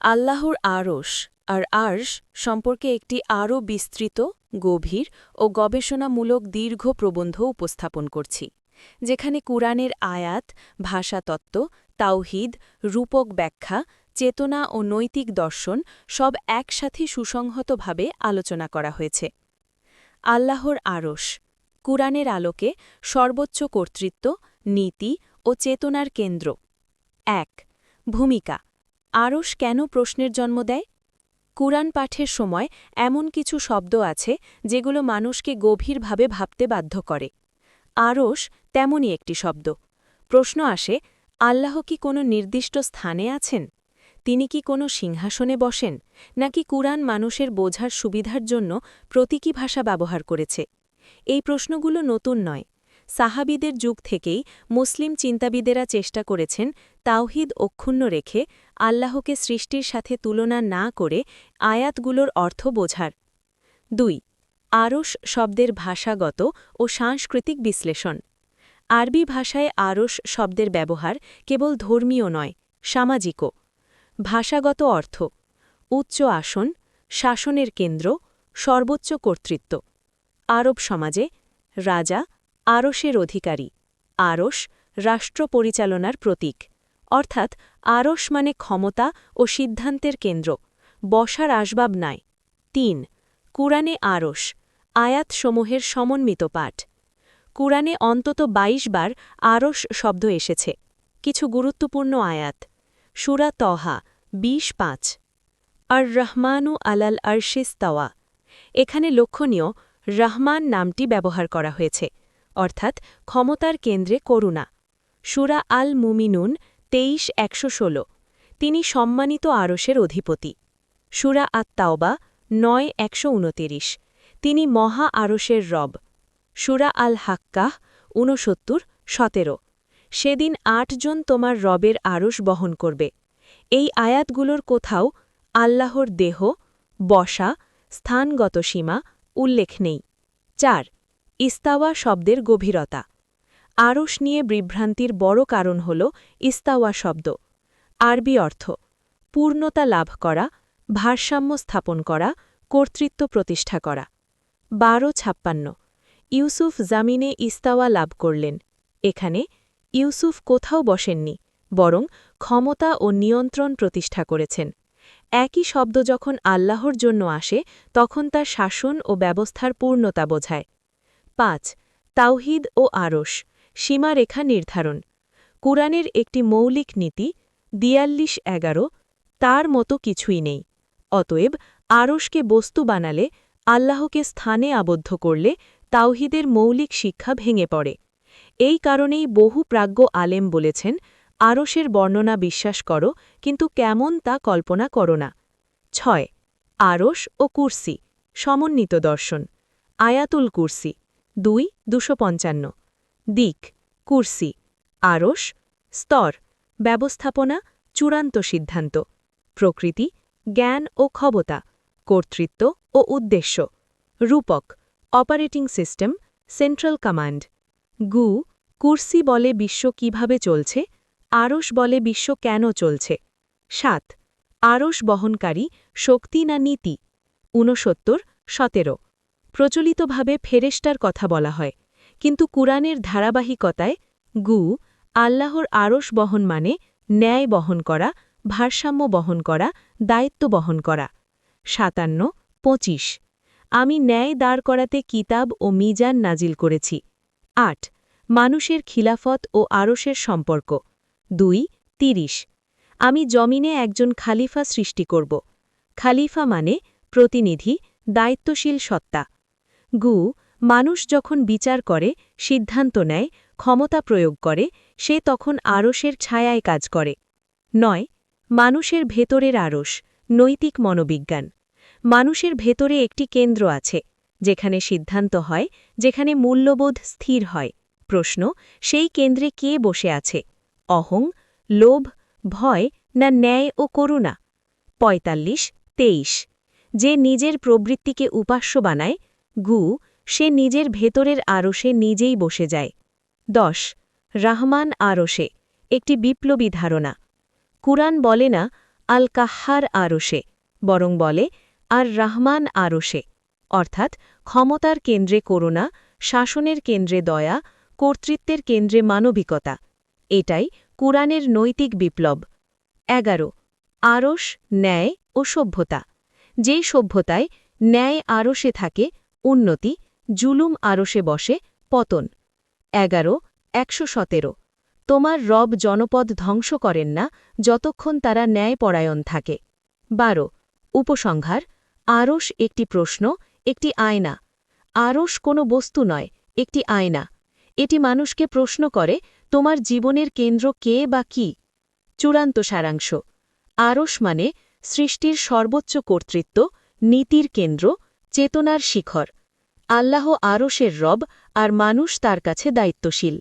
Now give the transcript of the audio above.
আল্লাহর আরশ আর আর্শ সম্পর্কে একটি আরও বিস্তৃত, গভীর ও গবেষণামূলক দীর্ঘ প্রবন্ধ উপস্থাপন করছি, যেখানে কুরআনের আয়াত, ভাষাতত্ত্ব, তাওহিদ, রূপক ব্যাখ্যা, চেতনা ও নৈতিক দর্শন সব একসাথে সুসংহতভাবে আলোচনা করা হয়েছে। আল্লাহর আরশ, কুরআনের আলোকে সর্বোচ্চ কর্তৃত্ব, নীতি ও চেতনার কেন্দ্র। এক, ভূমিকা। আরশ কেন প্রশ্নের জন্ম দেয়? কুরআন পাঠের সময় এমন কিছু শব্দ আছে যেগুলো মানুষকে গভীরভাবে ভাবতে বাধ্য করে। আরশ তেমনই একটি শব্দ। প্রশ্ন আসে, আল্লাহ কি কোনো নির্দিষ্ট স্থানে আছেন? তিনি কি কোনো সিংহাসনে বসেন? নাকি কুরআন মানুষের বোঝার সুবিধার জন্য প্রতীকী ভাষা ব্যবহার করেছে? এই প্রশ্নগুলো নতুন নয়। সাহাবিদের যুগ থেকেই মুসলিম চিন্তাবিদেরা চেষ্টা করেছেন তাওহিদ অক্ষুণ্ণ রেখে আল্লাহকে সৃষ্টির সাথে তুলনা না করে আয়াতগুলোর অর্থ বোঝার। দুই, আরস শব্দের ভাষাগত ও সাংস্কৃতিক বিশ্লেষণ। আরবি ভাষায় আরস শব্দের ব্যবহার কেবল ধর্মীয় নয়, সামাজিকও। ভাষাগত অর্থ, উচ্চ আসন, শাসনের কেন্দ্র, সর্বোচ্চ কর্তৃত্ব। আরব সমাজে রাজা আরসের অধিকারী। আরস রাষ্ট্র পরিচালনার প্রতীক। অর্থাৎ আরস মানে ক্ষমতা ও সিদ্ধান্তের কেন্দ্র। বসার আসবাব নাই। তিন, কুরআনে আরস আয়াতসমূহের সমন্বিত পাঠ। কুরআনে অন্তত ২২ বার আরস শব্দ এসেছে। কিছু গুরুত্বপূর্ণ আয়াত। সুরা তহা, বিশ পাঁচ। আর রহমানু আলাল আরশিস্তাওয়া এখানে লক্ষণীয়, রহমান নামটি ব্যবহার করা হয়েছে। অর্থাৎ ক্ষমতার কেন্দ্রে করুণা। সুরা আল মুমিনুন তেইশ, একশো ষোলো। তিনি সম্মানিত আরসের অধিপতি। সুরা আত্মাওবা নয়, একশো উনতিরিশ। তিনি মহা আরসের রব। সুরা আল হাক্কাহ ঊনসত্তর, সতেরো। সেদিন আটজন তোমার রবের আরস বহন করবে। এই আয়াতগুলোর কোথাও আল্লাহর দেহ, বসা, স্থানগত সীমা উল্লেখ নেই। চার ইস্তাওয়া শব্দের গভীরতা। আরস নিয়ে বিভ্রান্তির বড় কারণ হল ইস্তাওয়া শব্দ। আরবি অর্থ, পূর্ণতা লাভ করা, ভারসাম্য স্থাপন করা, কর্তৃত্ব প্রতিষ্ঠা করা। বারো ছাপ্পান্ন, ইউসুফ জামিনে ইস্তাওয়া লাভ করলেন। এখানে ইউসুফ কোথাও বসেননি, বরং ক্ষমতা ও নিয়ন্ত্রণ প্রতিষ্ঠা করেছেন। একই শব্দ যখন আল্লাহর জন্য আসে, তখন তার শাসন ও ব্যবস্থার পূর্ণতা বোঝায়। পাঁচ, তাওহিদ ও আরস সীমারেখা নির্ধারণ। কুরআনের একটি মৌলিক নীতি, দিয়াল্লিশ এগারো, তার মতো কিছুই নেই। অতএব আরসকে বস্তু বানালে, আল্লাহকে স্থানে আবদ্ধ করলে, তাওহিদের মৌলিক শিক্ষা ভেঙে পড়ে। এই কারণেই বহু প্রাজ্ঞ আলেম বলেছেন আরসের বর্ণনা বিশ্বাস করো, কিন্তু কেমন তা কল্পনা করো না। ছয় আরস ও কুর্সি, সমন্বিত দর্শন। আয়াতুল কুর্সি। দুই, দুশো পঞ্চান্ন। দিক, কুর্সি। আরস স্তর। ব্যবস্থাপনা, চূড়ান্ত সিদ্ধান্ত। প্রকৃতি, জ্ঞান ও ক্ষমতা। কর্তৃত্ব ও উদ্দেশ্য। রূপক, অপারেটিং সিস্টেম, সেন্ট্রাল কমান্ড। গু, কুর্সি বলে বিশ্ব কীভাবে চলছে? আরস বলে বিশ্ব কেন চলছে? সাত আরস বহনকারী শক্তি না নীতি? ঊনসত্তর, সতেরো। প্রচলিতভাবে ফেরেস্টার কথা বলা হয়। কিন্তু কুরআনের ধারাবাহিকতায় গু, আল্লাহর আরস বহন মানে ন্যায় বহন করা, ভারসাম্য বহন করা, দায়িত্ব বহন করা। সাতান্ন, পঁচিশ। আমি ন্যায় দাঁড় করাতে কিতাব ও মিজান নাজিল করেছি। আট। মানুষের খিলাফত ও আরসের সম্পর্ক। দুই, তিরিশ। আমি জমিনে একজন খালিফা সৃষ্টি করব। খালিফা মানে প্রতিনিধি, দায়িত্বশীল সত্তা। গু, মানুষ যখন বিচার করে, সিদ্ধান্ত নেয়, ক্ষমতা প্রয়োগ করে, সে তখন আরসের ছায়ায় কাজ করে। নয়, মানুষের ভেতরের আরস, নৈতিক মনোবিজ্ঞান। মানুষের ভেতরে একটি কেন্দ্র আছে, যেখানে সিদ্ধান্ত হয়, যেখানে মূল্যবোধ স্থির হয়। প্রশ্ন, সেই কেন্দ্রে কে বসে আছে? অহং, লোভ, ভয় না ন্যায় ও করুণা? পঁয়তাল্লিশ, তেইশ। যে নিজের প্রবৃত্তিকে উপাস্য বানায় গু, সে নিজের ভেতরের আরসে নিজেই বসে যায়। দশ, রাহমান আরসে একটি বিপ্লবী ধারণা। কুরআন বলে না আল কাহার আরশে, বরং বলে আর রাহমান আরশে। অর্থাৎ, ক্ষমতার কেন্দ্রে করুণা, শাসনের কেন্দ্রে দয়া, কর্তৃত্বের কেন্দ্রে মানবিকতা। এটাই কুরআনের নৈতিক বিপ্লব। এগারো, আরশ, ন্যায় ও সভ্যতা। যেই সভ্যতায় ন্যায় আরশে থাকে উন্নতি, জুলুম আরশে বসে, পতন। এগারো, একশো সতেরো। তোমার রব জনপদ ধ্বংস করেন না, যতক্ষণ তারা ন্যায়পরায়ণ থাকে। বারো, উপসংহার। আরশ একটি প্রশ্ন, একটি আয়না। আরশ কোনো বস্তু নয়, একটি আয়না। এটি মানুষকে প্রশ্ন করে, তোমার জীবনের কেন্দ্র কে বা কি? চূড়ান্ত সারাংশ। আরশ মানে সৃষ্টির সর্বোচ্চ কর্তৃত্ব, নীতির কেন্দ্র, চেতনার শিখর। আল্লাহ আরশের রব আর মানুষ তার কাছে দায়িত্বশীল।